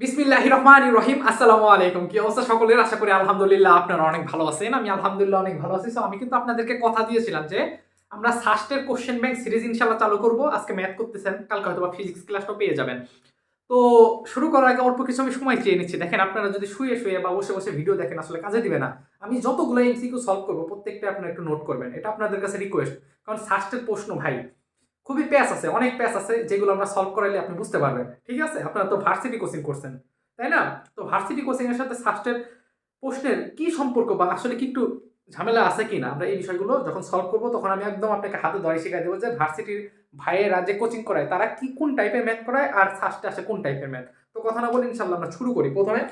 বিসমিল্লাহ রহমান রহিম আসসালামু আলাইকুম। কি অবস্থা সকলের? আশা করি আলহামদুলিল্লাহ আপনারা অনেক ভালো আছেন। আমি আলহামদুলিল্লাহ অনেক ভালো আছি। So, আমি কিন্তু আপনাদেরকে কথা দিয়েছিলাম যে আমরা সাস্টের কোশ্চেন ব্যাংক সিরিজ ইনশাল্লাহ চালু করব। আজকে ম্যাথ করতেছেন কালকে হয়তো বা ফিজিক্স ক্লাসটাও পেয়ে যাবেন। তো শুরু করার আগে অল্প কিছু আমি সময় চেয়ে নিচ্ছি। দেখেন আপনারা যদি শুয়ে শুয়ে বা বসে বসে ভিডিও দেখেন আসলে কাজে দিবে না। আমি যতগুলো এমসিকিউ সলভ করব প্রত্যেকটা আপনারা একটু নোট করবেন। এটা আপনাদের কাছে রিকোয়েস্ট কারণ সাস্টের প্রশ্ন ভাই খুবই প্যাচ আছে, অনেক প্যাচ আছে যেগুলো আমরা সলভ করাইলে আপনি বুঝতে পারবেন। ঠিক আছে? আপনারা তো ভার্সিটি কোচিং করছেন, তাই না? তো ভার্সিটি কোচিং এর সাথে সাস্টের প্রশ্নের কি সম্পর্ক বা আসলে কি একটু ঝামেলা আছে কি না আমরা এই বিষয়গুলো যখন সলভ করব, তখন আমি একদম আপনাকে হাতে ধরে শিখাই দেবো যে ভার্সিটির ভাইয়েরা যে কোচিং করায়, তারা কি কোন টাইপের ম্যাথ করায় আর সাস্টে আসে কোন টাইপের ম্যাথ তো কথা না বলে ইনশাল্লাহ আমরা শুরু করি। প্রথমে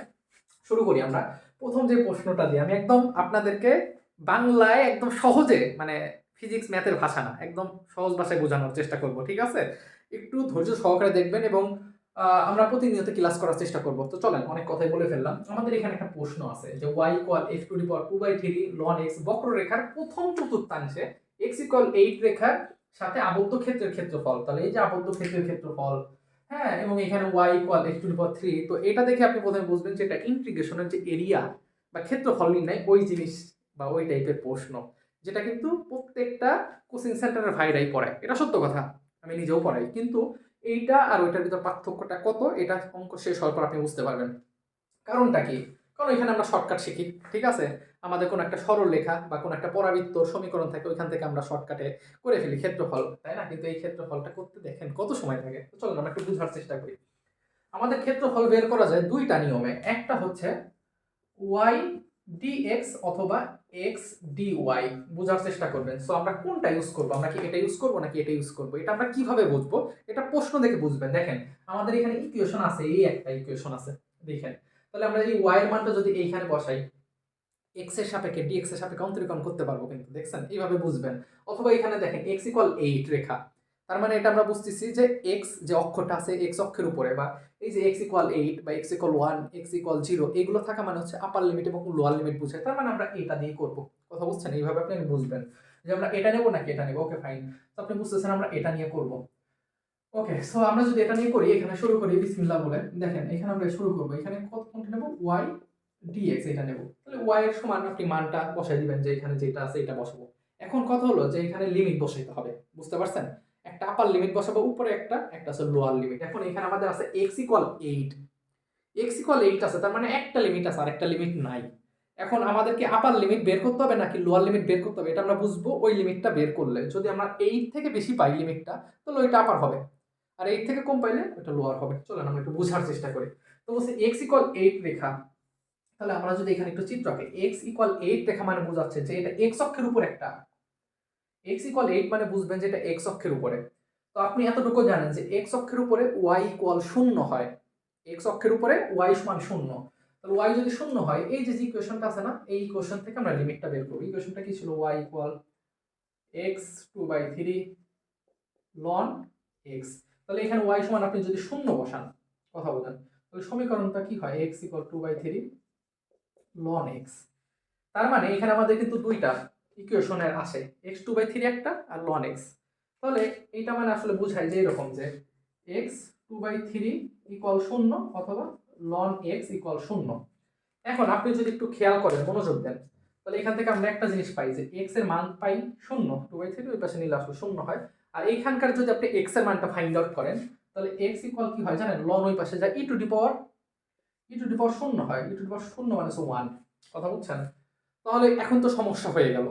শুরু করি আমরা। প্রথম যে প্রশ্নটা দিয়ে আমি একদম আপনাদেরকে বাংলায় একদম সহজে মানে ফিজিক্স ম্যাথের ভাষা না। একদম সহজ ভাষায় বোঝানোর চেষ্টা করব, ঠিক আছে? একটু ধৈর্য সহকারে দেখবেন এবং আমরা প্রতিনিয়ত ক্লাস করার চেষ্টা করব। তো চলেন, অনেক কথাই বলে ফেললাম। আমাদের এখানে একটা প্রশ্ন আছে যে y equal x to the power two by three ln x বক্ররেখার প্রথম চতুর্থাংশে এক্স ইকুয়াল এইট রেখার সাথে আবদ্ধ ক্ষেত্রের ক্ষেত্রফল। তাহলে এই যে আবদ্ধ ক্ষেত্রের ক্ষেত্রফল হ্যাঁ এবং এখানে y equal x to power three তো এটা দেখে আপনি প্রথমে বুঝবেন যে এটা ইন্টিগ্রেশনের যে এরিয়া বা ক্ষেত্রফল নির্ণয় ওই জিনিস বা ওই টাইপের প্রশ্ন। যেটা কিন্তু প্রত্যেকটা কোচিং সেন্টারের ভাইরাই পড়ায়। এটা সত্য কথা, আমি নিজেও পড়াই। কিন্তু এইটা আর ওইটার ভিতর পার্থক্যটা কত, এটা অঙ্ক শেষ হওয়ার পর আপনি বুঝতে পারবেন। কারণটা কি? কারণ এখানে আমরা শর্টকাট শিখি, ঠিক আছে? আমাদের কোনো একটা সরল লেখা বা কোনো একটা পরাবৃত্ত সমীকরণ থাকে, ওইখান থেকে আমরা শর্টকাটে করে ফেলি ক্ষেত্রফল, তাই না? কিন্তু এই ক্ষেত্রফলটা করতে দেখেন কত সময় তো চলুন আমরা একটু বোঝার চেষ্টা করি। আমাদের ক্ষেত্রফল বের করা যায় দুইটা নিয়মে। একটা হচ্ছে ওয়াই ডিএক্স অথবা এক্স ডি ওয়াই বোঝার চেষ্টা করবেন। সো আমরা কোনটা ইউজ করব? আমরা কি এটা ইউজ করব নাকি এটা ইউজ করব? এটা আমরা কীভাবে বুঝব? এটা প্রশ্ন দেখে বুঝবেন। দেখেন, আমাদের এখানে ইকুয়েশন আছে, এই একটা ইকুয়েশন আছে। দেখেন, তাহলে আমরা এই ওয়াই এর মানটা যদি এইখানে বসাই এক্সের সাপেক্ষে ডিএক্স এর সাপেক্ষে অন্তরীকরণ করতে পারব কিন্তু, দেখছেন? এইভাবে বুঝবেন। অথবা এখানে দেখেন এক্স ইকুয়াল এইট রেখা। তার মানে এটা আমরা বুঝতেছি যে এক্স যে অক্ষরটা আছে এক্স অক্ষের উপরে বা এই যে এক্স ইকুয়াল এইট বা x equal one x equal zero এগুলো থাকা মানে হচ্ছে আপার লিমিট এবং লোয়ার লিমিট বুঝে। তার মানে আমরা এটা দিয়ে করব। কথা বুঝছেন? এইভাবে আপনি বুঝবেন। যে আমরা এটা নেব নাকি এটা নেব? ওকে ফাইন তো আপনি বুঝতেছেন আমরা এটা নিয়ে করব। ওকে সো আমরা যদি এটা নিয়ে করি, এখানে শুরু করি, বিসমিল্লাহ বলে দেখেন, এখানে আমরা শুরু করব। এখানে কত কোনটা নেব? ওয়াই ডিএক্স এটা নেব। তাহলে ওয়াই এর সমান আপনি মানটা বসাই দিবেন যে এখানে যেটা আছে এটা বসাবো। এখন কথা হলো যে এখানে লিমিট বসাইতে হবে। বুঝতে পারছেন? একটা আপার লিমিট বসাবো, উপরে একটা একটা আছে লোয়ার লিমিট এখন এখানে আমাদের আছে x equal eight x equal eight আছে, তার মানে একটা লিমিট আছে আর একটা লিমিট নাই। এখন আমাদেরকে আপার লিমিট বের করতে হবে নাকি লোয়ার লিমিট বের করতে হবে, এটা আমরা বুঝব, ওই লিমিটটা বের করলে। যদি আমরা এইট থেকে বেশি পাই লিমিটটা তাহলে ওইটা আপার হবে। আর এইট থেকে কম পাইলে ওটা লোয়ার হবে। চলেন আমরা একটু বোঝার চেষ্টা করি। তো বলছে এক্স ইকুয়াল এইট রেখা, তাহলে আমরা যদি এখানে একটু চিত্র আঁকি এক্স ইকুয়াল এইট রেখা মানে বোঝাচ্ছে যে এটা এক্স অক্ষের উপর একটা। এক্স ইকুয়াল এইট মানে বুঝবেন যে এটা এক্স অক্ষের উপরে। তো আপনি এতটুকু জানেন যে এক্স অক্ষের উপরে ওয়াই ইকুয়াল শূন্য হয়। এক্স অক্ষের উপরে ওয়াই সমান শূন্য। তাহলে ওয়াই যদি শূন্য হয়, এই যে ইকুয়েশনটা আছে না, এই ইকুয়েশন থেকে আমরা লিমিটটা বের করব। ইকুয়েশনটা কি ছিল? Y equal x two by three ln x তাহলে এখানে ওয়াই সমান আপনি যদি শূন্য বসান, কথা বলেন, তাহলে সমীকরণটা কি হয়? X equal two by three ln x তার মানে এখানে আমাদের কিন্তু দুইটা ইকুয়েশনের আছে এক্স টু বাই থ্রি একটা আর লন এক্স তাহলে এইটা মানে আসলে বোঝায় যে এরকম যে x two by three equal শূন্য অথবা লন এক্স ইকুয়াল শূন্য। এখন আপনি যদি একটু খেয়াল করেন, মনোযোগ দেন, তাহলে এখান থেকে আমরা একটা জিনিস পাই যে এক্সের মান পাই শূন্য টু বাই থ্রি ওই পাশে নিলে আসলে শূন্য হয়। আর এইখানকার যদি আপনি এক্সের মানটা ফাইন্ড আউট করেন, তাহলে এক্স ইকুয়াল কি হয় জানেন? লন ওই পাশে যায় e to the power e to the power শূন্য হয় ই টু ডি পাওয়ার শূন্য মানে ওয়ান কথা বুঝছেন? তাহলে এখন তো সমস্যা হয়ে গেল।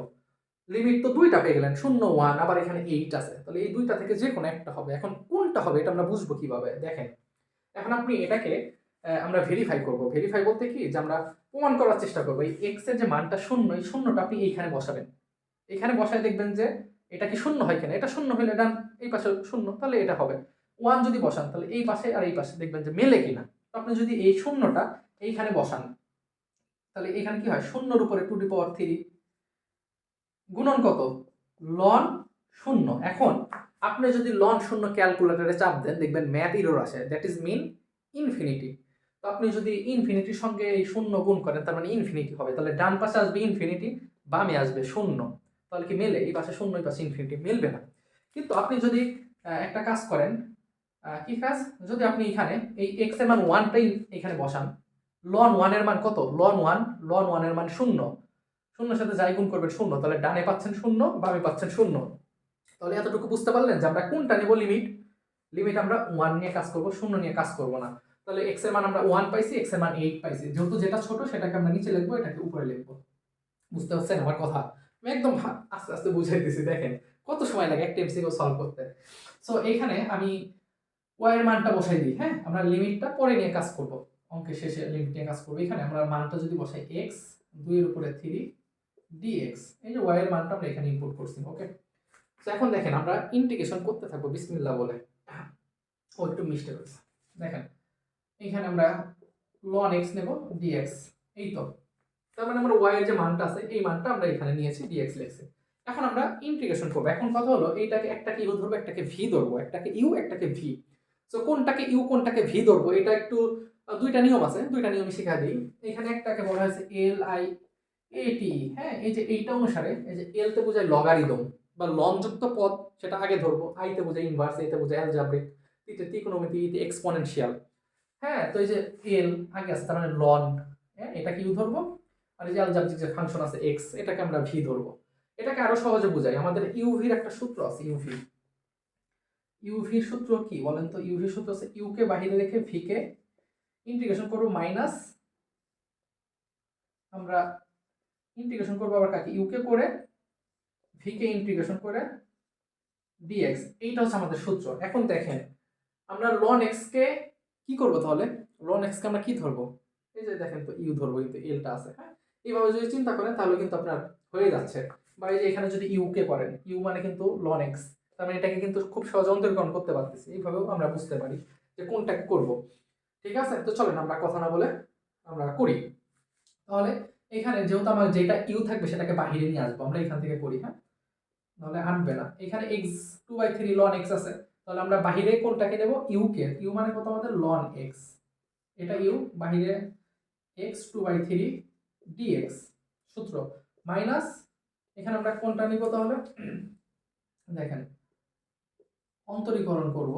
লিমিট তো দুইটা পেয়ে গেলেন, শূন্য ওয়ান আবার এখানে এইট আছে। তাহলে এই দুইটা থেকে যে কোনো একটা হবে। এখন কোনটা হবে এটা আমরা বুঝব কীভাবে? দেখেন, এখন আপনি এটাকে আমরা ভেরিফাই করব। ভেরিফাই বলতে কি? যে আমরা প্রমাণ করার চেষ্টা করব। এই এক্সের যে মানটা শূন্য, এই শূন্যটা আপনি এইখানে বসাবেন। এখানে বসায় দেখবেন যে এটা কি শূন্য হয় কিনা? এটা শূন্য হলে ডান, এই পাশে শূন্য, তাহলে এটা হবে। ওয়ান যদি বসান, তাহলে এই পাশে আর এই পাশে দেখবেন যে মেলে কিনা। তো আপনি যদি এই শূন্যটা এইখানে বসান, তাহলে এখানে কি হয়? শূন্যর উপরে টু ডি পাওয়ার থ্রি গুণন কত? লন শূন্য। এখন আপনি যদি লন শূন্য ক্যালকুলেটরে চাপ দেন, দেখবেন ম্যাথ ইরোর আসে। দ্যাট ইজ মিন ইনফিনিটি তো আপনি যদি ইনফিনিটির সঙ্গে এই শূন্য গুণ করেন, তার মানে ইনফিনিটি হবে। তাহলে ডান পাশে আসবে ইনফিনিটি বামে আসবে শূন্য। তাহলে কি মেলে? এই পাশে শূন্য এই পাশে ইনফিনিটি মিলবে না। কিন্তু আপনি যদি একটা কাজ করেন কি কাজ? যদি আপনি এখানে এই এক্সের মান ওয়ানটাই এখানে বসান লন ওয়ানের মান কত? লন ওয়ান লন ওয়ানের মান শূন্য। শূন্যর সাথে যাই গুণ করবেন শূন্য, তাহলে ডানে পাচ্ছেন শূন্য, বামে পাচ্ছেন শূন্য। তাহলে এতটুকু বুঝতে পারলেন যে আমরা কোনটা নেব লিমিট লিমিট আমরা ওয়ান নিয়ে কাজ করব, শূন্য নিয়ে কাজ করব না। তাহলে এক্সের মান আমরা ওয়ান পাইছি এক্সের মান এইট পাইছি। যেহেতু যেটা ছোট, সেটাকে আমরা নিচে লিখব, এটাকে উপরে লিখব। বুঝতে পারছেন আমার কথা? আমি একদম আস্তে আস্তে বুঝাইতেছি, দেখেন। কত সময় লাগে একটা এমসিকিউ সলভ করতে? সো এখানে আমি ওয়াই এর মানটা বসাই দিই হ্যাঁ? আমরা লিমিটটা পরে নিয়ে কাজ করব। অঙ্কের শেষে লিমিট নিয়ে কাজ করব। এখানে আমরা মানটা যদি বসাই এক্স দুইয়ের উপরে থ্রি ডিএক্স এই যে ওয়াই এর মানটা আমরা এখানে ইনপুট করছি ওকে তো এখন দেখেন আমরা ইন্টিগ্রেশন করতে থাকব বিসমিল্লাহ বলে। ও একটু মিস্টেক হয়েছে। দেখেন, এখানে আমরা লন এক্স নেব ডিএক্স এই তো। তার মানে আমরা ওয়াই এর যে মানটা আছে, এই মানটা আমরা এখানে নিয়েছি ডিএক্স লিখছি। এখন আমরা ইন্টিগ্রেশন করব। এখন কথা হলো, এইটাকে একটাকে ইউ ধরবো, একটাকে ভি ধরবো, একটাকে ইউ একটাকে ভি সো কোনটাকে ইউ কোনটাকে ভি ধরবো, এটা একটু দুইটা নিয়ম আছে, দুইটা নিয়ম শিখা দিই। এখানে একটাকে বলা হয়েছে এল আই এটি হ্যাঁ এই যে এইটা অনুসারে, এই যে এল তে বোঝায় লগারিদম বা লনযুক্ত পদ, সেটা আগে ধরবো। আই তে বোঝায় ইনভার্স এতে বোঝায় অ্যালজাব্রিক তিতে ত্রিকোণমিতি ইতে এক্সপোনেনশিয়াল হ্যাঁ তো এই যে এল আগে আছে, তার মানে লন হ্যাঁ এটাকে ইউ ধরবো? আর এই যে অ্যালজাব্রিক যে ফাংশন আছে এক্স এটাকে আমরা ভি ধরবো। এটাকে আরও সহজে বোঝাই আমাদের ইউভির একটা সূত্র আছে ইউভি ইউভির সূত্র কি বলেন তো? ইউভির সূত্র আছে ইউ কে বাহিরে রেখে ভি কে ইন্টিগ্রেশন করব মাইনাস আমরা ইন্টিগ্রেশন করব আবার কাকে? ইউকে করে ভি কে ইন্টিগ্রেশন করে ডিএক্স এইটা হচ্ছে আমাদের সূত্র। এখন দেখেন, আমরা লন এক্স কে করব তাহলে? লন এক্স কে আমরা কি ধরবো? এই যে দেখেন তো ইউ ধরবো কিন্তু এলটা আছে হ্যাঁ? এইভাবে যদি চিন্তা করেন, তাহলে কিন্তু আপনার হয়ে যাচ্ছে। বা এই যে এখানে যদি ইউকে করেন ইউ মানে কিন্তু লন এক্স তার মানে এটাকে কিন্তু খুব সহজে অন্তর্গ্রহণ করতে পারতেছি। এইভাবেও আমরা বুঝতে পারি যে কোনটাকে করব। ঠিক আছে? তো চলেন আমরা কথা না বলে আমরা করি। তাহলে এখানে যেহেতু আমার যেটা ইউ থাকবে সেটাকে বাহিরে নিয়ে আসব, আমরা এখান থেকে করি হ্যাঁ? নাহলে আনবে না। এখানে x two by three ln x আছে, তাহলে আমরা বাহিরে কোনটাকে নেব? You K. ইউ মানে কত আমাদের? লন এক্স এটা ইউ বাহিরে x two by three dx সূত্র। মাইনাস এখানে আমরা কোনটা নিব তাহলে? দেখেন, অন্তরীকরণ করব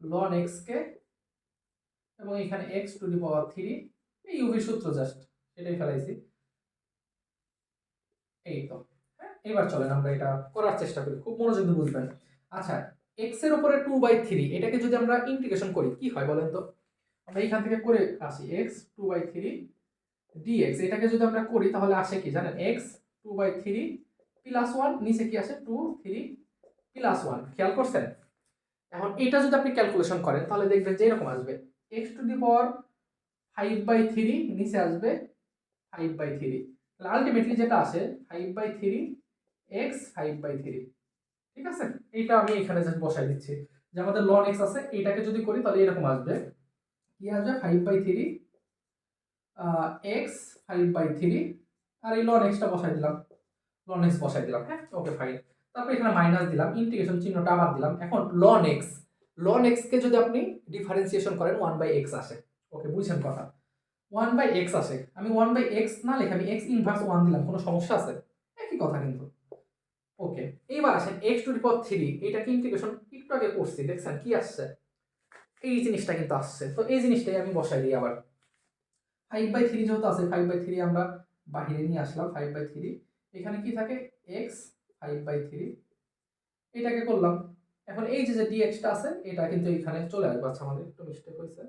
লন এক্স কে, এবং এখানে x to the power three এই ইউভি সূত্র জাস্ট এটাই ফেলাইছি। এই তো হ্যাঁ? এবার চলেন আমরা এটা করার চেষ্টা করি, খুব মনোযোগ দিয়ে বুঝবেন। আচ্ছা এক্সের উপরে টু বাই থ্রি এটাকে যদি আমরা ইন্টিগ্রেশন করি, কি হয় বলেন তো? আমরা এখান থেকে করে আসি x two by three dx এটাকে যদি আমরা করি তাহলে আসে কি জানেন? X two by three plus one নিচে কি আসে? টু থ্রি প্লাস ওয়ান খেয়াল করছেন? এখন এটা যদি আপনি ক্যালকুলেশন করেন, তাহলে দেখবেন যে এরকম আসবে। X to the power five by three নিচে আসবে ফাইভ বাই থ্রি তাহলে আলটিমেটলি যেটা আসে five by three x five by three ঠিক আছে? এইটা আমি এখানে জাস্ট বসাই দিচ্ছি। যে আমাদের লন এক্স আছে এইটাকে যদি করি তাহলে এরকম আসবে। কি আসবে? Five by three x five by three আর এই লন এক্সটা বসাই দিলাম। লন এক্স বসাই দিলাম হ্যাঁ? ওকে ফাইন তারপর এখানে মাইনাস দিলাম ইন্টিগ্রেশন চিহ্নটা আবার দিলাম। এখন লন এক্স লন এক্সকে যদি আপনি ডিফারেন্সিয়েশন করেন ওয়ান বাই এক্স আসে। ওকে বুঝছেন কথা? ওয়ান বাই এক্স আসে। আমি ওয়ান বাই এক্স না লিখে আমি এক্স ইনভার্স ওয়ান দিলাম, কোনো সমস্যা আছে? একই কথা কিন্তু। ওকে এইবার আসেন এক্স টু পাওয়ার থ্রি এটাকে ইন্টিগ্রেশন একটু আগে করছি, দেখছেন কি আসছে? এই জিনিসটা কিন্তু আসছে। তো এই জিনিসটাই আমি বসাই দিই আবার। ফাইভ বাই থ্রি যেহেতু আছে ফাইভ বাই থ্রি আমরা বাহিরে নিয়ে আসলাম ফাইভ বাই থ্রি এখানে কি থাকে? এক্স ফাইভ বাই থ্রি এটাকে করলাম। এখন এই যে যে ডিএক্সটা আছে, এটা কিন্তু এখানে চলে আসবে। আচ্ছা আমাদের একটু মিস্টেক হয়েছে।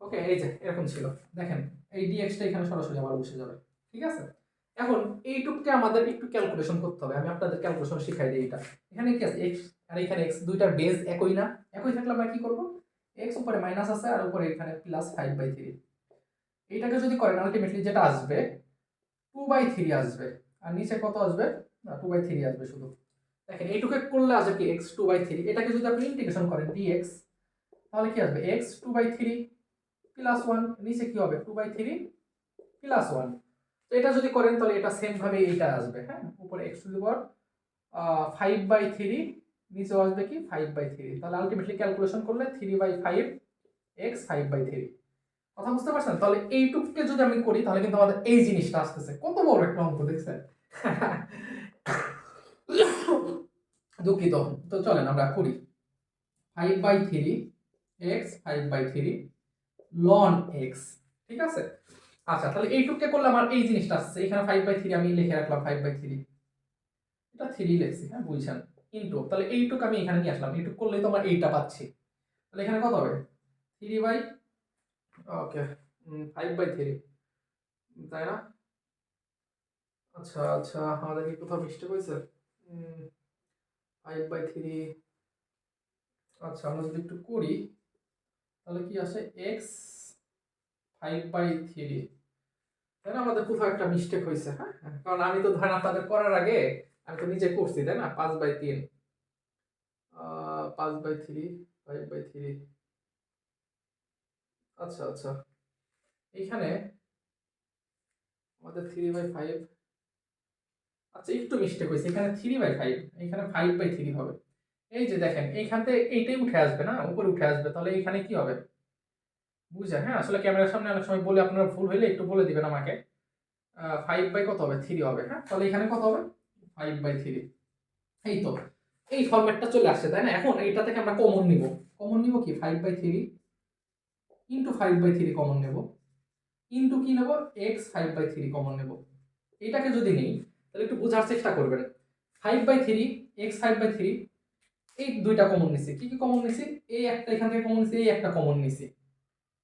ওকে এই যে, এরকম ছিল। দেখেন, এই ডিএক্সটা এখানে সরাসরি আবার বসে যাবে। ঠিক আছে? এখন এইটুককে আমাদের একটু ক্যালকুলেশন করতে হবে। আমি আপনাদের ক্যালকুলেশন শিখাই দিই এটা। এখানে কি আছে? এক্স আর এখানে এক্স দুইটার বেস একই না? একই থাকলে আমরা কি করব? এক্স উপরে মাইনাস আছে আর উপরে এখানে প্লাস ফাইভ বাই থ্রি এইটাকে যদি করেন আলটিমেটলি যেটা আসবে টু বাই থ্রি আসবে। আর নিচে কত আসবে? না টু বাই থ্রি আসবে শুধু। দেখেন, এইটুকে করলে আসবে কি? এক্স টু বাই থ্রি এটাকে যদি আপনি ইন্টিগ্রেশন করেন ডি এক্স তাহলে কি আসবে? X two by three plus one নিচে কি হবে? Two by three plus one তো এটা যদি করেন, তাহলে এটা সেম ভাবে এইটা আসবে হ্যাঁ? উপরে x to the five by three নিচে আসবে কি? ফাইভ বাই থ্রি তাহলে আলটিমেটলি ক্যালকুলেশন করলে three by five x five by three কথা বুঝতে পারছেন? তাহলে এইটুকুকে যদি আমি করি, তাহলে কিন্তু আমাদের এই জিনিসটা আসতেছে। কত বড় একটা অঙ্ক, দেখছেন? দুঃখিত। তো চলেন আমরা করি। Five by three x five by three ln x ঠিক আছে? আচ্ছা তাহলে এইটুককে করলে আমার এই জিনিসটা আসছে। এখানে ফাইভ বাই থ্রি আমি লিখে রাখলাম ফাইভ বাই থ্রি এটা থ্রি লিখছি হ্যাঁ বুঝছেন? ইন্টু তাহলে এইটুক আমি এখানে নিয়ে আসলাম। এইটুক করলেই তো আমার এইটা পাচ্ছি। তাহলে এখানে কত হবে? Three by okay five by three তাই না? আচ্ছা আচ্ছা আমাদের কি কোথাও মিস্টেক হয়েছে? ফাইভ বাই থ্রি আচ্ছা আমরা যদি একটু করি তাহলে কি আসে? এক্স ফাইভ বাই থ্রি তাই না? আমাদের কোথাও একটা মিস্টেক হয়েছে হ্যাঁ? কারণ আমি তো ধরেন আপনাদের করার আগে আমি তো নিজে করছি, তাই না? পাঁচ বাই তিন। পাঁচ by three five by three আচ্ছা আচ্ছা। এইখানে আমাদের থ্রি বাই ফাইভ আচ্ছা একটু মিস্টেক হয়েছে। এখানে থ্রি বাই ফাইভ এখানে ফাইভ বাই থ্রি হবে। এই যে দেখেন, এইখান থেকে এইটাই উঠে আসবে না? উপরে উঠে আসবে। তাহলে এইখানে কি হবে? বুঝছেন হ্যাঁ? আসলে ক্যামেরার সামনে অনেক সময় বলে আপনারা ভুল হইলে একটু বলে দিবেন আমাকে। ফাইভ বাই কত হবে? থ্রি হবে হ্যাঁ? তাহলে এখানে কত হবে? ফাইভ বাই থ্রি এই তো, এই ফরম্যাটটা চলে আসছে, তাই না? এখন এইটা থেকে আমরা কমন নিব। কমন নিব কি? Five by three into five by three common নেব। ইন্টু কি নেব? X five by three common নেব। এটাকে যদি নেই, তাহলে একটু বোঝার চেষ্টা করবেন। Five by three x five by three এই দুইটা কমন নিছি। কি কি কমন নিছি? এই একটা এখান থেকে কমন নিছি, এই একটা কমন নিছি।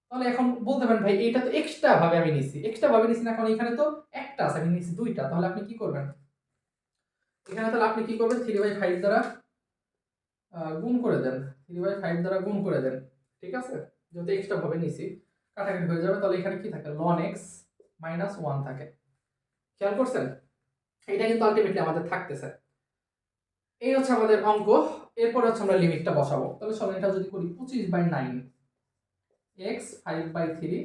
তাহলে এখন বলতে পারেন, ভাই, এইটা তো এক্সট্রা ভাবে আমি নিছি। এক্সট্রা ভাবে নিছি না, কারণ এখানে তো একটা আছে, আমি নিছি দুইটা। তাহলে আপনি কি করবেন? এখানে তাহলে আপনি কি করবেন? থ্রি বাই ফাইভ দ্বারা গুণ করে দেন। থ্রি বাই ফাইভ দ্বারা গুণ করে দেন। ঠিক আছে? যেহেতু এক্সট্রা ভাবে নিছি, কাটাকাটি হয়ে যাবে। তাহলে এখানে কি থাকে? লন এক্স মাইনাস ওয়ান থাকে। খেয়াল করছেন? এটা কিন্তু আলটিমেটলি আমাদের থাকতেছে। এই হচ্ছে আমাদের অঙ্ক। এরপর হচ্ছে আমরা লিমিটটা বসাবো। তাহলে চলো এটা যদি করি, পঁচিশ by nine x five by three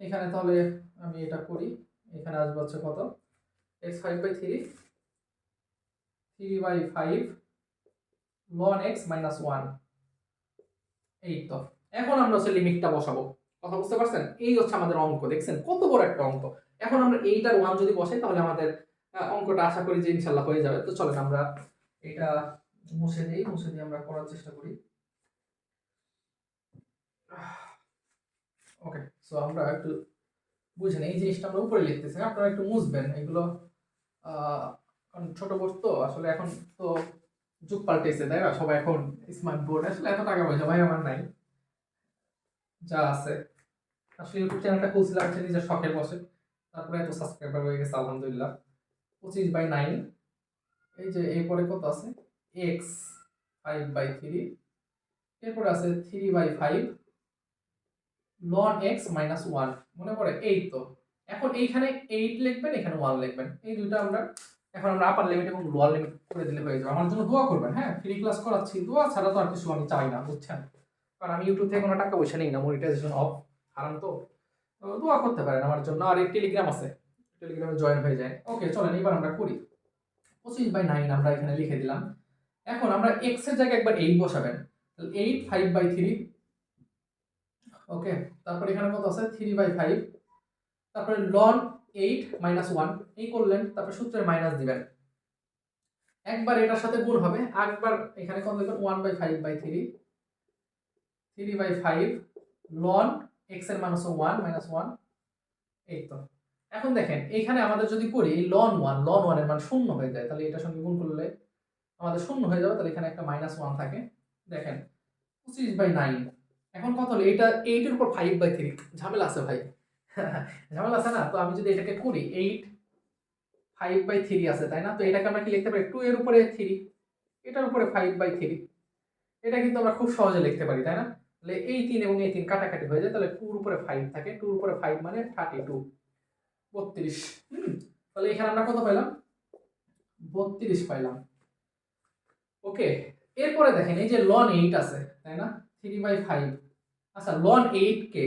এখানে তাহলে আমি এটা করি, এখানে আসবে হচ্ছে কত? X five by three three by five ln x minus one এই তো। এখন আমরা হচ্ছে লিমিটটা বসাবো। কথা বুঝতে পারছেন? এই হচ্ছে আমাদের অঙ্ক, দেখছেন? কত বড় একটা অঙ্ক। এখন আমরা এইটার ওয়ান যদি বসাই, তাহলে আমাদের অঙ্কটা আশা করি যে ইনশাল্লাহ হয়ে যাবে। তো চলেন আমরা এটা মুছে দিই, মুছে দিয়ে আমরা করার চেষ্টা করি। ওকে সো আমরা একটু বুঝেন এই জিনিসটা আমরা উপরে লিখতেছি? আপনারা একটু মুছবেন। এগুলো কারণ ছোট বোর্ড তো, আসলে এখন তো যুগ পাল্টেছে, তাই না? সবাই এখন স্মার্ট বোর্ড আসলে এত টাকা পয়সা ভাই আমার নাই। যা আছে। আসলে ইউটিউব চ্যানেলটা খুলছিলাম নিজের শখের বসে তারপরে এত সাবস্ক্রাইবার হয়ে গেছে, আলহামদুলিল্লাহ। পঁচিশ বাই নাইন এই যে এরপরে কত আছে? এক্স ফাইভ বাই থ্রি এরপরে আছে three by five ln x minus one মনে পড়ে এইট তো। এখন এইখানে এইট লিখবেন, এখানে ওয়ান লিখবেন। এই দুইটা আমরা এখন আমরা আপার লিমিট এবং লোয়ার লিমিট করে দিলে হয়ে যাবে। আমার জন্য দোয়া করবেন হ্যাঁ? ফ্রি ক্লাস করাচ্ছি, দোয়া ছাড়া তো আর কিছু আমি চাই না, বুঝছেন? কারণ আমি ইউটিউব থেকে কোনো টাকা পয়সা নেই না মনিটাইজেশন অফ হারাম তো। দোয়া করতে পারেন আমার জন্য। আর এই টেলিগ্রাম আছে টেলিগ্রামে জয়েন হয়ে যায়। ওকে চলেন এবার আমরা করি। পঁচিশ বাই নাইন আমরা এখানে লিখে দিলাম। এখন আমরা এক্সের জায়গায় একবার এইট বসাবেন। তাহলে eight five by three okay তারপর এখানে কত আছে? থ্রি বাই ফাইভ তারপরে লন এইট মাইনাস ওয়ান এই করলেন, তারপরে সূত্রের মাইনাস দিবেন। একবার এটার সাথে গুণ হবে। একবার এখানে কত লিখবেন? One by five by three three by five ln এক্সের হচ্ছে ওয়ান মাইনাস ওয়ান এই তো। এখন দেখেন, এইখানে আমাদের যদি করি লন ওয়ান লন ওয়ানের মান শূন্য হয়ে যায়, তাহলে এটার সঙ্গে গুণ করলে আমাদের শূন্য হয়ে যাবে, তাহলে এখানে একটা মাইনাস ওয়ান থাকে। দেখেন, পঁচিশ বাই নাইন এখন কত হলো? এটা এইটের উপর ফাইভ বাই থ্রি ঝামেলা আছে ভাই। ঝামেলা আছে না? তো আমি যদি এটাকে করি এইট ফাইভ বাই থ্রি আছে, তাই না? তো এটাকে আমরা কি লিখতে পারি? টু এর উপরে থ্রি এটার উপরে ফাইভ বাই থ্রি এটা কিন্তু আমরা খুব সহজে লিখতে পারি, তাই না? তাহলে এই তিন এবং এই তিন কাটাকাটি হয়ে যায়, তাহলে টুর উপরে ফাইভ থাকে টুর উপরে ফাইভ মানে থার্টি টু বত্রিশ। হুম, তাহলে এখানে আমরা কত পেলাম বত্রিশ পাইলাম। ওকে এরপরে দেখেন, এই যে লন এইট আছে, তাই না? থ্রি বাই ফাইভ আচ্ছা লন এইট কে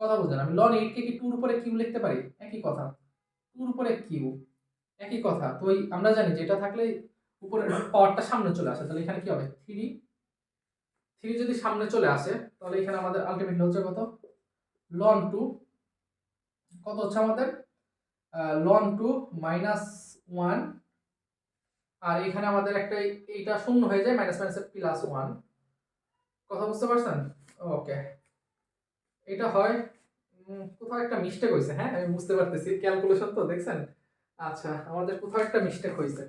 কথা বুঝলেন আমি লন এইট কে কি টুর উপরে কিউ লিখতে পারি? একই কথা। টুর উপরে কিউ একই কথা। তো ওই আমরা জানি যে এটা থাকলে উপরে পাওয়ারটা সামনে চলে আসে। তাহলে এখানে কি হবে? থ্রি থ্রি যদি সামনে চলে আসে, তাহলে এখানে আমাদের আলটিমেটলি হচ্ছে কত? লন টু কত হচ্ছে আমাদের? লন টু মাইনাস ওয়ান আর এখানে আমাদের একটা এই- এইটা শূন্য হয়ে যায় মাইনাস মাইনাস প্লাস ওয়ান কথা বুঝতে পারছেন? ওকে এটা হয় কোথাও একটা মিস্টেক হয়েছে হ্যাঁ? আমি বুঝতে পারতেছি ক্যালকুলেশন তো, দেখছেন? আচ্ছা আমাদের কোথাও একটা মিস্টেক হয়েছে।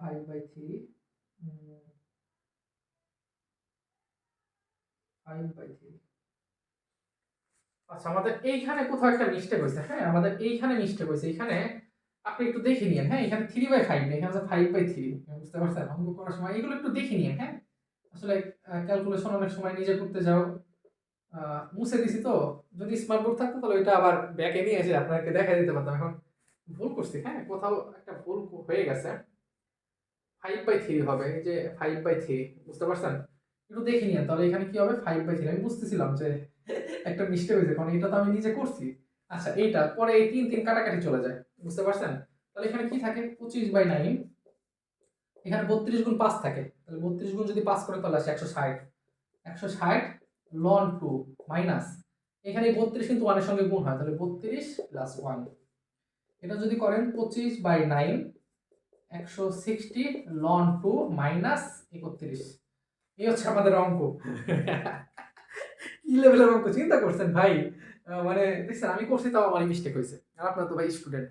Five by three five by three আচ্ছা আমাদের এইখানে কোথাও একটা মিস্টেক হয়েছে হ্যাঁ? আমাদের এইখানে মিস্টেক হয়েছে। এখানে আপনি একটু দেখে নিন হ্যাঁ? এখানে থ্রি বাই ফাইভ নেই, এখানে ফাইভ বাই থ্রি বুঝতে পারছেন? অঙ্ক করার সময় এগুলো একটু দেখে নিন হ্যাঁ? আসলে ক্যালকুলেশন অনেক সময় নিজে করতে যাও। মুছে দিছি তো। যদি স্মার্ট বোর্ড থাকতো, তাহলে ওইটা আবার ব্যাকে নিয়ে এসে আপনাকে দেখা দিতে পারতাম। এখন ভুল করছি হ্যাঁ? কোথাও একটা ভুল হয়ে গেছে। ফাইভ বাই থ্রি হবে, এই যে ফাইভ বাই থ্রি বুঝতে পারছেন? একটু দেখে নিন তাহলে এখানে কি হবে? ফাইভ বাই থ্রি আমি বুঝতেছিলাম যে একটা মিস্টেক হয়েছে, কারণ এটা তো আমি নিজে করছি। আচ্ছা এইটা, পরে এই তিন তিন কাটাকাটি চলে যায়, বুঝতে পারছেন? তাহলে এখানে কি থাকে? পঁচিশ বাই নাইন, এখানে বত্রিশ গুণ পাঁচ থাকে। তাহলে বত্রিশ গুণ যদি পাঁচ করে, তাহলে আসে একশো ষাট। একশো ষাট লন টু মাইনাস এখানে বত্রিশ কিন্তু ওয়ানের সঙ্গে গুণ হয়, তাহলে বত্রিশ প্লাস ওয়ান এটা যদি করেন পঁচিশ বাই নাইন, একশো সিক্সটি লন টু মাইনাস একত্রিশ এই হচ্ছে আমাদের অঙ্ক। কি লেভেলের চিন্তা করছেন, ভাই। মানে দেখছেন, আমি করছি তাও আমার মিস্টেক হয়েছে। আর আপনার তো ভাই স্টুডেন্ট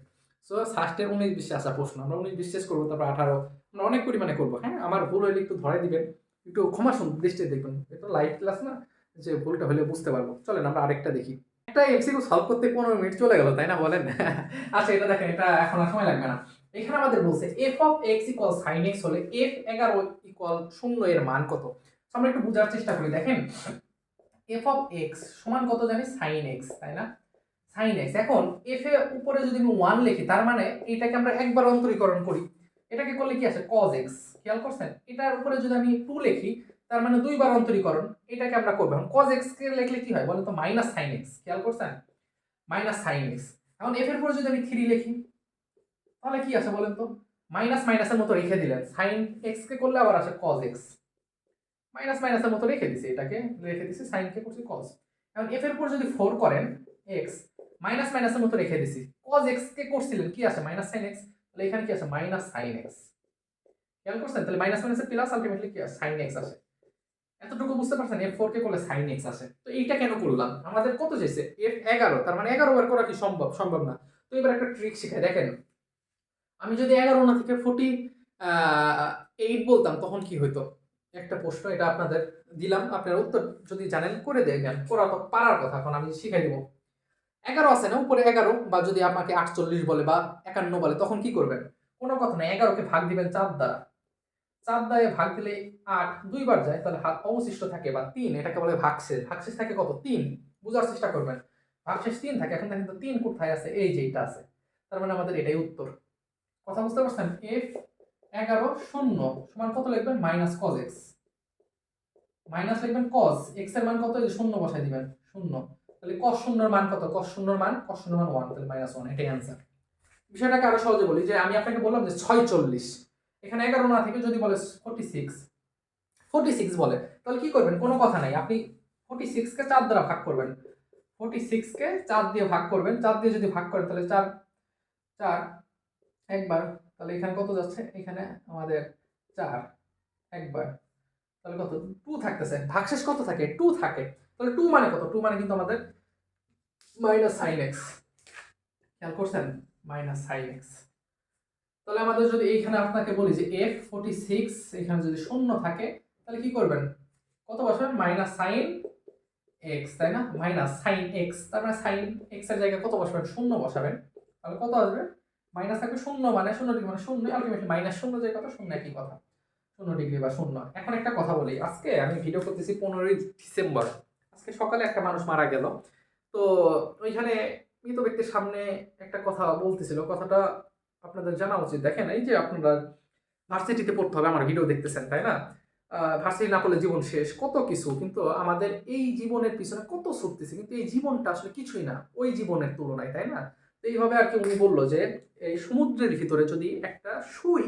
সো ফার্স্টের উনিশ বিশে আসা প্রশ্ন। আমরা উনিশ বিশ শেষ করব, তারপর আঠারো। আমরা অনেক পরিমাণে করব। হ্যাঁ আমার ভুল হলে একটু ধরে দিবেন। একটু ক্ষমা শুন, দৃষ্টিতে দেখবেন। এটা লাইভ ক্লাস না, যে ভুলটা হলে বুঝতে পারব। চলেন, আমরা আরেকটা দেখি। একটা এমসিকিউ সলভ করতে পনেরো মিনিট চলে গেল, তাই না বলেন? আচ্ছা এটা দেখেন, এটা এখন আর সময় লাগবে না। এখানে আমাদের বলছে f of x equal sine x হলে এফ এগারো ইকুয়াল শূন্য এর মান কত? আমরা একটু বোঝার চেষ্টা করি, দেখেন। এফ অফ এক্স সমান কত জানি? সাইন এক্স তাই না? সাইন এক্স এখন এফ এর উপরে যদি আমি ওয়ান লিখি, তার মানে এটাকে আমরা একবার অন্তরীকরণ করি। এটাকে করলে কি আসে? কজ এক্স খেয়াল করছেন? এটার উপরে যদি আমি টু লিখি, তার মানে দুইবার অন্তরীকরণ, এটাকে আমরা করব। এখন কজ এক্স কে লিখলে কি হয়? বলেন তো মাইনাস সাইন এক্স খেয়াল করছেন? মাইনাস সাইন এক্স এখন এফ এর উপরে যদি আমি থ্রি লিখি, তাহলে কি আসে বলেন তো? মাইনাস মাইনাসের মতো রেখে দিলেন। সাইন এক্স কে করলে আবার আসে কজ এক্স মাইনাস মাইনাসের মতো রেখে দিছি এটাকে, রেখে দিছি সাইন কে করছি কজ এখন এফ এর উপর যদি ফোর করেন এক্স মাইনাস মাইনাসের মতো রেখে দিছি কজ এক্স কে করছিলেন, কি আসে? মাইনাস সাইন এক্স তাহলে এখানে কি আছে মাইনাস সাইন এক্স খেয়াল করছেন? তাহলে মাইনাস মাইনাসের প্লাস আলটিমেটলি কি সাইন এক্স আসে। এতটুকু বুঝতে পারছেন? এফ ফোর কে করলে সাইন এক্স আসে। তো এইটা কেন করলাম? আমাদের কত চাইছে? এফ এগারো, তার মানে এগারো বার করা কি সম্ভব? সম্ভব না। তো এবার একটা ট্রিক শিখাই। দেখেন, আমি যদি এগারো না থেকে ফোর্টি এইট বলতাম, তখন কি হইতো? একটা প্রশ্ন এটা আপনাদের দিলাম। আপনার উত্তর যদি জানেন, করে দেখবেন করা তো পারার কথা, এখন আমি শিখাই দিব। এগারো আছে না? উপরে এগারো, বা যদি আমাকে আটচল্লিশ বলে বা একান্ন বলে, তখন কি করবেন? কোনো কথা নাই। এগারোকে ভাগ দিবেন চার দ্বারা। চার দ্বারা ভাগ দিলে আট দুইবার যায়, তাহলে হাত অবশিষ্ট থাকে, বা তিন, এটাকে বলে ভাগশেষ। ভাগশেষ থাকে কত? তিন। বোঝার চেষ্টা করবেন। ভাগশেষ তিন থাকে, এখন দেখেন তো তিন কোথায় আছে? এই যে এটা আছে। তার মানে আমাদের এটাই উত্তর। কথা বুঝতে পারছেন? এফ এগারো শূন্য, সমান কত লিখবেন? মাইনাস কজ এক্স মাইনাস লিখবেন কজ এক্সের মান কত? শূন্য বসাই দিবেন, শূন্য। তাহলে কস শূন্যর মান কত? কস শূন্যর মান? কস শূন্যর মান ওয়ান তাহলে মাইনাস ওয়ান এটাই অ্যান্সার বিষয়টাকে আরও সহজে বলি, যে আমি আপনাকে বললাম যে ছয় চল্লিশ এখানে এগারো না থেকে যদি বলে ফোর্টি সিক্স ফোর্টি সিক্স বলে, তাহলে কি করবেন? কোনো কথা নাই। আপনি ফোর্টি সিক্সকে চার দ্বারা ভাগ করবেন। ফোর্টি সিক্সকে চার দিয়ে ভাগ করবেন। চার দিয়ে যদি ভাগ করেন, তাহলে চার চার, একবার তাহলে এখানে কত যাচ্ছে? এখানে আমাদের চার, একবার। তাহলে কত? টু থাকতেছে। ভাগশেষ কত থাকে? টু থাকে। তাহলে টু মানে কত? টু মানে কিন্তু আমাদের মাইনাস সাইন এক্স খেয়াল করছেন? মাইনাস সাইন এক্স তাহলে আমাদের যদি এইখানে আপনাকে বলি যে এফ ফোর্টি সিক্স এখানে যদি শূন্য থাকে, তাহলে কি করবেন? কত বসাবেন? মাইনাস সাইন এক্স তাই না? মাইনাস সাইন এক্স তার মানে সাইন এক্সের জায়গায় কত বসাবেন? শূন্য বসাবেন। তাহলে কত আসবে? মাইনাস থাকবে শূন্য মানে শূন্য ডিগ্রি মানে শূন্য আলটিমেটলি মাইনাস শূন্য যে কথা, শূন্য একই কথা। শূন্য ডিগ্রি বা শূন্য। এখন একটা কথা বলি, আজকে আমি ভিডিও করতেছি পনেরোই ডিসেম্বর। আজকে সকালে একটা মানুষ মারা গেল। তো ওইখানে মৃত ব্যক্তির সামনে একটা কথা বলতেছিল। কথাটা আপনাদের জানা উচিত। দেখেন, এই যে আপনারা ভার্সিটিতে পড়তে হবে, আমার ভিডিও দেখতেছেন, তাই না? ভার্সিটি না পড়লে জীবন শেষ, কত কিছু। কিন্তু আমাদের এই জীবনের পিছনে কত ছুটতেছে কিন্তু এই জীবনটা আসলে কিছুই না, ওই জীবনের তুলনায়, তাই না? এইভাবে আর কি উনি বলল যে, এই সমুদ্রের ভিতরে যদি একটা সুই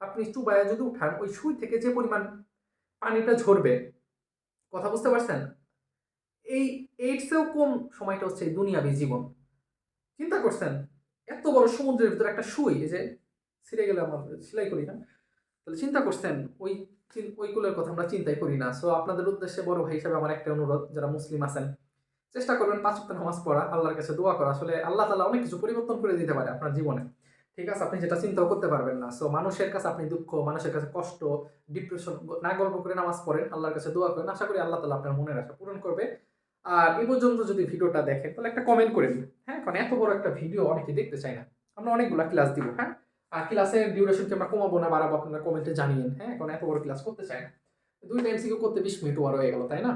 আপনি চুবায় যদি উঠান, ওই সুই থেকে যে পরিমাণ পানিটা ঝরবে, কথা বুঝতে পারছেন? এই এইটসেও কম সময়টা হচ্ছে দুনিয়াবি জীবন। চিন্তা করছেন? এত বড় সমুদ্রের ভিতরে একটা সুই, এই যে ছিঁড়ে গেলে আমরা সেলাই করি না? তাহলে চিন্তা করছেন? ওই ওইগুলোর কথা আমরা চিন্তাই করি না। সো আপনাদের উদ্দেশ্যে বড় ভাই হিসাবে আমার একটা অনুরোধ, যারা মুসলিম আছেন চেষ্টা করবেন পাঁচ ওয়াক্ত নামাজ পড়া, আল্লাহর কাছে দোয়া করা। আসলে আল্লাহ তালা অনেক কিছু পরিবর্তন করে দিতে পারে আপনার জীবনে। ঠিক আছে? আপনি যেটা চিন্তাও করতে পারবেন না। সো মানুষের কাছে আপনি দুঃখ, মানুষের কাছে কষ্ট ডিপ্রেশন না গল্প করে নামাজ পড়েন, আল্লাহর কাছে দোয়া করেন, আশা করি আল্লাহ তালা আপনার মনের আশা পূরণ করবে। আর এ পর্যন্ত যদি ভিডিওটা দেখেন, তাহলে একটা কমেন্ট করে দিন। হ্যাঁ কারণ এত বড় একটা ভিডিও অনেকে দেখতে চায় না। আমরা অনেকগুলো ক্লাস দিব হ্যাঁ? আর ক্লাসের ডিউরেশনকে আমরা কমাবো না বাড়াবো, আপনারা কমেন্টে জানিয়েন হ্যাঁ? কারণ এত বড় ক্লাস করতে চায় না। দুই টাইম সিকিউ করতে বিশ মিনিট ওয়ার হয়ে গেল, তাই না?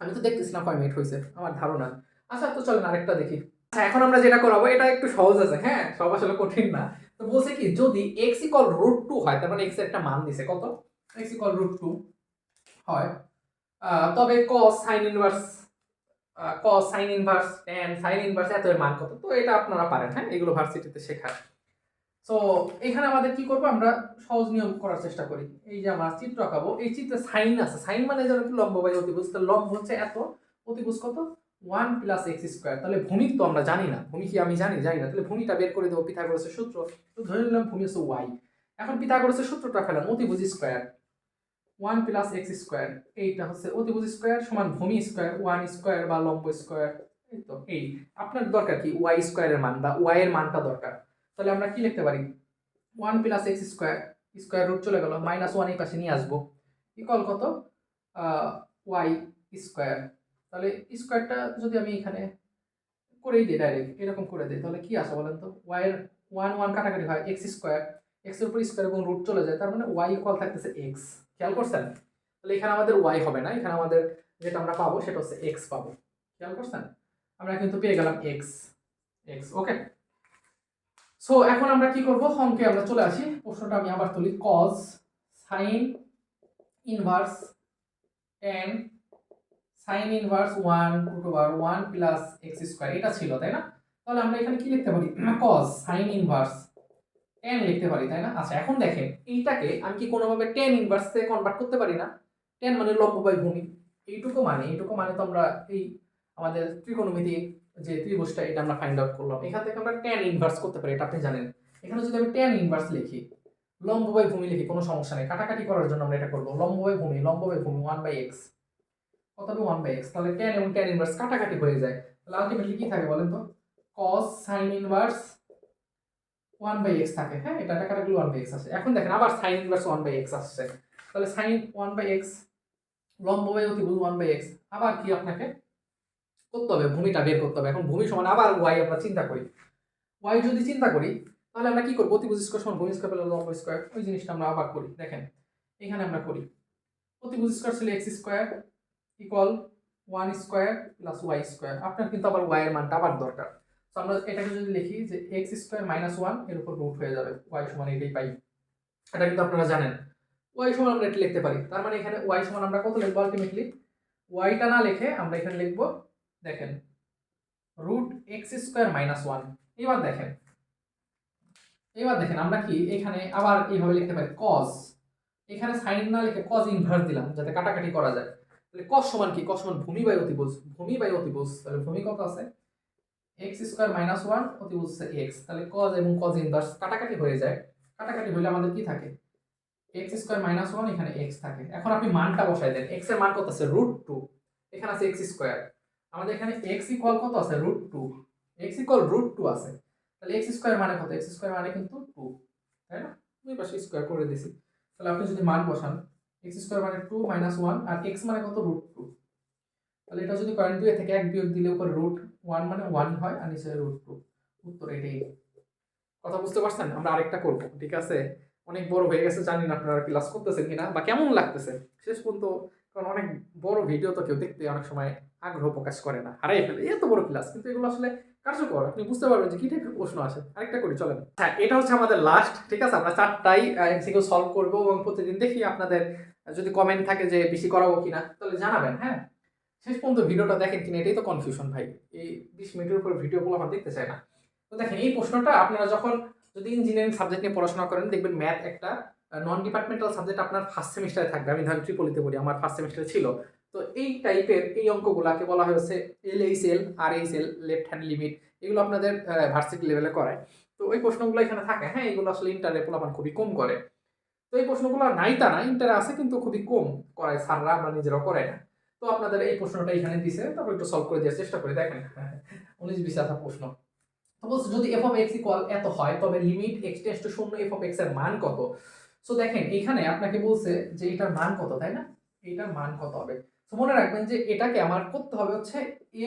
আমি তো দেখতেছি না কয় মিনিট হয়েছে আমার ধারণা। আচ্ছা তো চলেন আরেকটা দেখি। আচ্ছা এখন আমরা যেটা করাবো, এটা একটু সহজ আছে হ্যাঁ? সব আসলে কঠিন না। তো বলছে কি, যদি এক্স ইকল রুট টু হয়, তার মানে এক্স একটা মান দিছে, কত? এক্স ইকল রুট টু হয় তবে cos sine inverse cos sine inverse tan sine inverse এত মান কত? তো এটা আপনারা পারেন হ্যাঁ? এগুলো ভার্সিটিতে শেখার। তো এখানে আমাদের কি করব? আমরা সহজ নিয়ম করার চেষ্টা করি। এই যে আমরা চিত্র আঁকাবো, এই চিত্রে সাইন আছে। সাইন মানে যেন কি লম্ব বাই অতিভুজ তাহলে লম্ব হচ্ছে এত অতিভুজ কত? One plus x square. তাহলে ভূমি তো আমরা জানি না। ভূমি কি আমি জানি জানি না। তাহলে ভূমিটা বের করে দেবো পিথাগোরাসের সূত্র। তো ধরে নিলাম ভূমি হচ্ছে ওয়াই। এখন পিথাগোরাসের সূত্রটা ফেলাম অতিভুজ square. One plus x square, এইটা হচ্ছে অতিভুজ স্কোয়ার সমান ভূমি স্কোয়ার, ওয়ান স্কোয়ার বা লম্ব স্কোয়ার। এই তো, এই। আপনার দরকার কি? ওয়াই স্কোয়ারের মান বা ওয়াই এর মানটা দরকার। তাহলে আমরা কি লিখতে পারি? One plus x square square root চলে গেল মাইনাস ওয়ান এই পাশে নিয়ে আসব। ইকল কত? ওয়াই স্কোয়ার তাহলে স্কোয়ারটা যদি আমি এখানে করেই দিই ডাইরেক্ট এরকম করে দিই, তাহলে কি আসে বলেন তো? ওয়াই এর ওয়ান ওয়ান কাটাকাটি হয় এক্স স্কোয়ার এক্সের উপর স্কোয়ার এবং রুট চলে যায়, তার মানে ওয়াই ইকুয়াল থাকতেছে এক্স খেয়াল করছেন? তাহলে এখানে আমাদের ওয়াই হবে না, এখানে আমাদের যেটা আমরা পাবো সেটা হচ্ছে এক্স পাবো। খেয়াল করছেন? আমরা কিন্তু পেয়ে গেলাম এক্স এক্স ওকে সো এখন আমরা কি করব? অঙ্কে আমরা চলে আসি। প্রশ্নটা আমি আবার তুলি। Cos sine inverse tan sine inverse one root over one plus x square এটা ছিল, তাই না? তাহলে আমরা এখানে কি লিখতে পারি? কজ সাইন ইনভার্স টেন লিখতে পারি, তাই না? আচ্ছা এখন দেখেন, এইটাকে আমি কি কোনোভাবে টেন ইনভার্সে কনভার্ট করতে পারি না? টেন মানে লম্ব বাই ভূমি। এইটুকু মানে এইটুকু মানে তো আমরা এই আমাদের ত্রিকোণমিতি যে ত্রিভুজটা এটা আমরা ফাইন্ড আউট করলাম। এখান থেকে আমরা টেন ইনভার্স করতে পারি, এটা আপনি জানেন। এখানে যদি আমি টেন ইনভার্স লিখি, লম্ব বাই ভূমি লিখি, কোনো সমস্যা নেই। কাটাকাটি করার জন্য আমরা এটা করব। লম্ব বাই ভূমি, লম্ব বাই ভূমি ওয়ান বাই এক্স কত হবে? ওয়ান বাই এক্স তাহলে টেন এবং টেন ইনভার্স কাটাকাটি হয়ে যায়। তাহলে আলটিমেটলি কি থাকে বলেন তো? Cos sine inverse one by x থাকে হ্যাঁ? এটা কাটাকাটি ওয়ান বাই এক্স আসে এখন দেখেন আবার sine inverse one by x আসছে। তাহলে সাইন ওয়ান বাই এক্স লম্ব বাই অতিভুজ ওয়ান বাই এক্স আবার কি আপনাকে? করতে হবে, ভূমিটা বের করতে হবে। এখন ভূমি সমান আবার ওয়াই আমরা চিন্তা করি। ওয়াই যদি চিন্তা করি, তাহলে আমরা কি করব? অতিভুজ স্কোয়ার সমান ভূমি স্কোয়ার লম্ব স্কোয়ার। ওই জিনিসটা আমরা আবার করি। দেখেন, এখানে আমরা করি। অতিভুজ স্কোয়ার ছিল x square equal one square plus y square. আপনার কিন্তু আবার ওয়াই এর মানটা আবার দরকার। তো আমরা এটাকে যদি লিখি যে এক্স স্কোয়ার মাইনাস ওয়ানের উপর রুট হয়ে যাবে। ওয়াই সমান এটাই পাই। এটা কিন্তু আপনারা জানেন। ওয়াই সমান আমরা এটা লিখতে পারি। তার মানে এখানে ওয়াই সমান আমরা কত লিখব আলটিমেটলি ওয়াইটা না লিখে আমরা এখানে লিখব দেখেন root x square minus one এবার দেখেন এবার দেখেন আমরা কি এখানে আবার এইভাবে লিখতে পারি কজ এখানে সাইন না লিখে কজ ইনভার্স দিলাম, যাতে কাটাকাটি করা যায়। তাহলে কস সমান কি? কস সমান ভূমি বাই অতিভুজ। ভূমি বাই অতিভুজ, তাহলে ভূমি কত আছে? এক্স স্কোয়ার মাইনাস ওয়ান অতিভুজ এক্স তাহলে কজ এবং কজ ইনভার্স কাটাকাটি হয়ে যায়। কাটাকাটি হলে আমাদের কি থাকে? এক্স স্কোয়ার মাইনাস ওয়ান এখানে এক্স থাকে। এখন আপনি মানটা বসাই দেন। এক্সের মান কত আছে? রুট টু এখানে আছে এক্স স্কোয়ার আমাদের এখানে এক্স ইকুয়াল কত আছে? Root two x equal root two আছে। তাহলে এক্স স্কোয়ার মানে কত? এক্স স্কোয়ার মানে কিন্তু টু তাই না? দুই পাশে স্কোয়ার করে দিছি। তাহলে আপনি যদি মান বসান এক্স স্কোয়ার মানে টু মাইনাস ওয়ান আর এক্স মানে কত? রুট টু তাহলে এটা যদি করেন দুই থেকে এক বিয়োগ দিলে উপরে রুট ওয়ান মানে ওয়ান হয় আর নিচে রুট টু উত্তর এটাই। কথা বুঝতে পারছেন? আমরা আরেকটা করব, ঠিক আছে? অনেক বড় হয়ে গেছে জানি না আপনারা ক্লাস করতেছেন কিনা বা কেমন লাগতেছে? শেষ পর্যন্ত কারণ অনেক বড় ভিডিও তো কেউ দেখতে অনেক সময় আগ্রহ প্রকাশ করে না। হারাই ফেলে এত বড় ক্লাস কিন্তু এগুলো আসলে কার্যকর। আপনি বুঝতে পারবেন যে কি টাইপের প্রশ্ন আসে। আরেকটা করি, চলেন। হ্যাঁ এটা হচ্ছে আমাদের লাস্ট ঠিক আছে? আমরা চারটাই এমসিকিউ সলভ করব এবং প্রতিদিন দেখি আপনাদের যদি কমেন্ট থাকে যে বেশি করাবো কিনা, তাহলে জানাবেন হ্যাঁ? শেষ পর্যন্ত ভিডিওটা দেখেন কিনা, এটাই তো কনফিউশন ভাই। এই বিশ মিনিটের উপর ভিডিওগুলো আমার দেখতে চায় না। তো দেখেন, এই প্রশ্নটা আপনারা যখন যদি ইঞ্জিনিয়ারিং সাবজেক্ট নিয়ে পড়াশোনা করেন, দেখবেন ম্যাথ একটা নন ডিপার্টমেন্টাল সাবজেক্ট আপনার ফার্স্ট সেমিস্টারে থাকবে। আমি ধরেন ট্রিপলিতে পড়ি, আমার ফার্স্ট সেমিস্টারে ছিল। তো এই টাইপের এই অঙ্কগুলাকে বলা হয়েছে L H L R H L left hand limit এগুলো আপনাদের ভার্সিটি লেভেলে করায়। তো ওই প্রশ্নগুলো এখানে থাকে। হ্যাঁ এগুলো আসলে ইন্টারে পোলাপান খুবই কম করে। তো এই প্রশ্নগুলো নাই তা না ইন্টারে আছে কিন্তু খুবই কম করায়, স্যাররা আমরা নিজেরাও করে না। তো আপনাদের এই প্রশ্নটা এখানে দিছে, তারপর একটু সলভ করে দেওয়ার চেষ্টা করে, দেখেন। উনিশ বিশ আসা প্রশ্ন। তো বলছে, যদি এফ অফ এক্স ইকুয়াল এত হয়, তবে লিমিট এক্স টেন্স টু শূন্য এফ অফ এক্সের মান কত? সো দেখেন, এখানে আপনাকে বলছে যে এটার মান কত, তাই না? এটার মান কত হবে? তো মনে রাখবেন যে এটাকে আমার করতে হবে হচ্ছে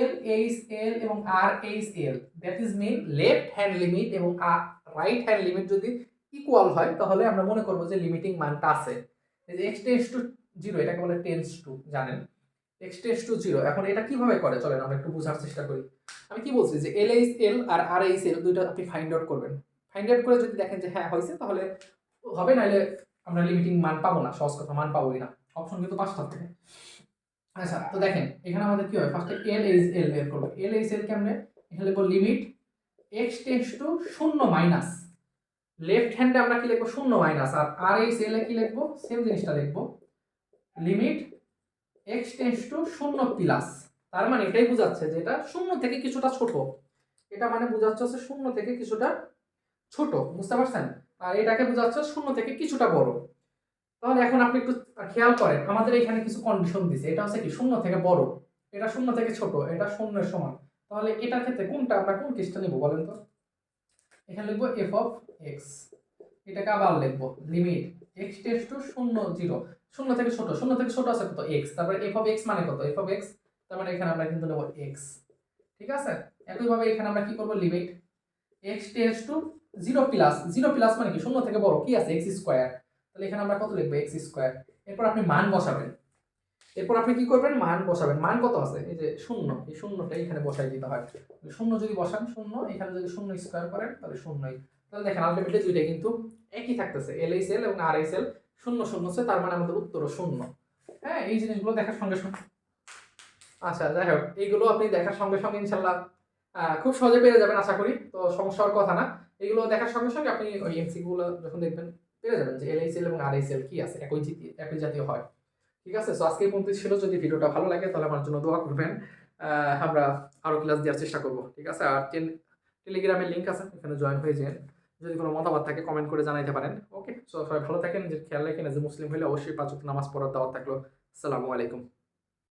এল এইচ এল এবং R H L that is mean left hand limit এবং রাইট হ্যান্ড লিমিট যদি ইকুয়াল হয়, তাহলে আমরা মনে করব যে লিমিটিং মানটা আছে। এই যে এক্স টেন্স টু জিরো এটাকে বলে টেন্স টু জানেন? এক্স টেন্স টু জিরো এখন এটা কীভাবে করে? চলেন, আমরা একটু বোঝার চেষ্টা করি। আমি কি বলছি যে এল এইচ এল আর আর এইচ এল দুইটা আপনি ফাইন্ড আউট করবেন। ফাইন্ড আউট করে যদি দেখেন যে হ্যাঁ হয়েছে, তাহলে হবে নাহলে আমরা লিমিটিং মান পাবো না, সহজ কথা মান পাবোই না। অপশন কিন্তু পাঁচটা থেকে আচ্ছা তো দেখেন, এখানে আমাদের কি হয়? ফার্স্টে এল এইচ এল বের করব। এল এইচ এল কেমনে? এখানে লিখব লিমিট এক্স টেন্স টু শূন্য মাইনাস লেফট হ্যান্ডে আমরা কি লিখব? শূন্য মাইনাস আর আর এইচ এল এ কি লিখব? সেম জিনিসটা লিখব। লিমিট এক্স টেন্স টু শূন্য প্লাস তার মানে এটাই বোঝাচ্ছে যে এটা শূন্য থেকে কিছুটা ছোট। এটা মানে বোঝাচ্ছে হচ্ছে শূন্য থেকে কিছুটা ছোট। বুঝতে পারছেন? আর এটাকে বোঝাচ্ছে শূন্য থেকে কিছুটা বড়। তাহলে এখন আপনি একটু খেয়াল করেন, আমাদের এখানে কিছু কন্ডিশন দিছে। এটা হচ্ছে কি? শূন্য থেকে বড়। এটা শূন্য থেকে ছোট, এটা শূন্যের সমান। তাহলে এটার ক্ষেত্রে কোনটা, আমরা কোন কেসটা নেব বলেন তো? এখানে লিখব এফ অফ এক্স এটাকে আবার লিখব লিমিট এক্স টেস টু শূন্য জিরো শূন্য থেকে ছোট, শূন্য থেকে ছোট আছে কত? এক্স তারপরে এফ অফ এক্স মানে কত? এফ অফ এক্স তার মানে এখানে আমরা কিন্তু নেব এক্স ঠিক আছে? একইভাবে এখানে আমরা কি করব? Limit x tends to zero plus zero plus মানে কি? শূন্য থেকে বড়। কি আছে? X square. তাহলে এখানে আমরা কত লিখব? X square. এরপর আপনি মান বসাবেন। এরপর আপনি কি করবেন? মান বসাবেন। মান কত আছে? এই যে শূন্য। এই শূন্যটা এখানে বসাই দিতে হয়। শূন্য যদি বসান, শূন্য। এখানে যদি শূন্য স্কোয়ার করেন, তাহলে শূন্যই। তাহলে দেখেন, আলটিমেটলি দুইটা কিন্তু একই থাকতেছে। এল এল এবং আর এইচ এল শূন্য শূন্য হচ্ছে তার মানে আমাদের উত্তরও শূন্য। হ্যাঁ এই জিনিসগুলো দেখার সঙ্গে সঙ্গে। আচ্ছা যাই হোক। এইগুলো আপনি দেখার সঙ্গে সঙ্গে ইনশাল্লাহ খুব সহজে পেরে যাবেন, আশা করি। তো সমস্যা হওয়ার কথা না। এগুলো দেখার সঙ্গে সঙ্গে আপনি ওই এমসিগুলো যখন দেখবেন, পেরে যাবেন যে এলআইসিএল এবং আরআইসিএল কি আছে, একই জাতীয় একই জাতীয় হয়। ঠিক আছে? সো আজকে পর্যন্ত ছিল, যদি ভিডিওটা ভালো লাগে, তাহলে আমার জন্য দোয়া করবেন। আমরা আরও ক্লাস দেওয়ার চেষ্টা করব, ঠিক আছে? আর টেন টেলিগ্রামের লিঙ্ক আছে, এখানে জয়েন হয়ে যান। যদি কোনো মতামত থাকে কমেন্ট করে জানাইতে পারেন। ওকে সো সবাই ভালো থাকেন যে খেয়াল রাখেন যে মুসলিম হলে অবশ্যই পাঁচ নামাজ পড়ার দাওয়াত থাকল। আসসালামু আলাইকুম।